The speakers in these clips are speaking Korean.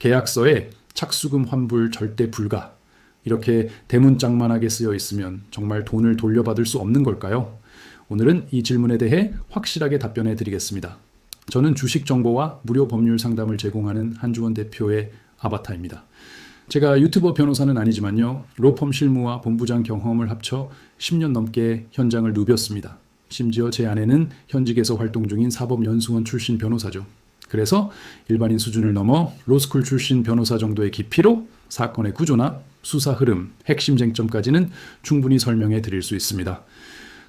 계약서에 착수금 환불 절대 불가 이렇게 대문짝만하게 쓰여 있으면 정말 돈을 돌려받을 수 없는 걸까요? 오늘은 이 질문에 대해 확실하게 답변해 드리겠습니다. 저는 주식 정보와 무료 법률 상담을 제공하는 한주원 대표의 아바타입니다. 제가 유튜버 변호사는 아니지만요. 로펌 실무와 본부장 경험을 합쳐 10년 넘게 현장을 누볐습니다. 심지어 제 아내는 현직에서 활동 중인 사법연수원 출신 변호사죠. 그래서 일반인 수준을 넘어 로스쿨 출신 변호사 정도의 깊이로 사건의 구조나 수사 흐름, 핵심 쟁점까지는 충분히 설명해 드릴 수 있습니다.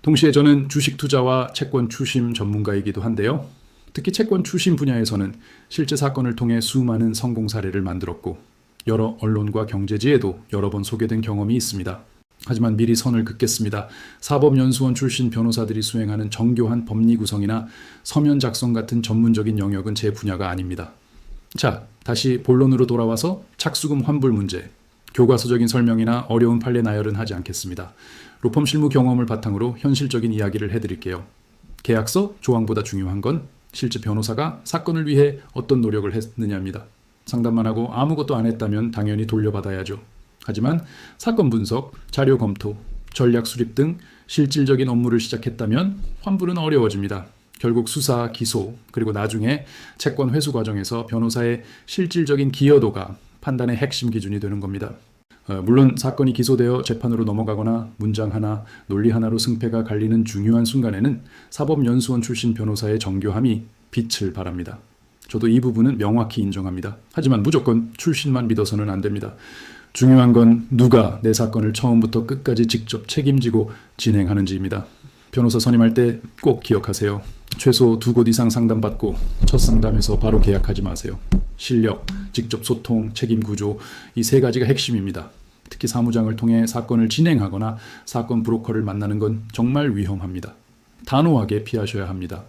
동시에 저는 주식 투자와 채권 추심 전문가이기도 한데요. 특히 채권 추심 분야에서는 실제 사건을 통해 수많은 성공 사례를 만들었고 여러 언론과 경제지에도 여러 번 소개된 경험이 있습니다. 하지만 미리 선을 긋겠습니다. 사법연수원 출신 변호사들이 수행하는 정교한 법리 구성이나 서면 작성 같은 전문적인 영역은 제 분야가 아닙니다. 자, 다시 본론으로 돌아와서 착수금 환불 문제. 교과서적인 설명이나 어려운 판례 나열은 하지 않겠습니다. 로펌 실무 경험을 바탕으로 현실적인 이야기를 해드릴게요. 계약서 조항보다 중요한 건 실제 변호사가 사건을 위해 어떤 노력을 했느냐입니다. 상담만 하고 아무것도 안 했다면 당연히 돌려받아야죠. 하지만 사건 분석, 자료 검토, 전략 수립 등 실질적인 업무를 시작했다면 환불은 어려워집니다. 결국 수사, 기소, 그리고 나중에 채권 회수 과정에서 변호사의 실질적인 기여도가 판단의 핵심 기준이 되는 겁니다. 어, 물론 사건이 기소되어 재판으로 넘어가거나 문장 하나, 논리 하나로 승패가 갈리는 중요한 순간에는 사법연수원 출신 변호사의 정교함이 빛을 발합니다. 저도 이 부분은 명확히 인정합니다. 하지만 무조건 출신만 믿어서는 안 됩니다. 중요한 건 누가 내 사건을 처음부터 끝까지 직접 책임지고 진행하는지입니다. 변호사 선임할 때 꼭 기억하세요. 최소 두 곳 이상 상담받고 첫 상담에서 바로 계약하지 마세요. 실력, 직접 소통, 책임 구조 이 세 가지가 핵심입니다. 특히 사무장을 통해 사건을 진행하거나 사건 브로커를 만나는 건 정말 위험합니다. 단호하게 피하셔야 합니다.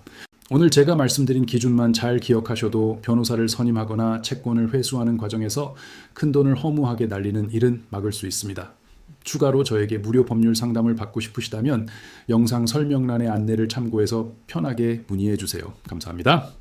오늘 제가 말씀드린 기준만 잘 기억하셔도 변호사를 선임하거나 채권을 회수하는 과정에서 큰 돈을 허무하게 날리는 일은 막을 수 있습니다. 추가로 저에게 무료 법률 상담을 받고 싶으시다면 영상 설명란의 안내를 참고해서 편하게 문의해 주세요. 감사합니다.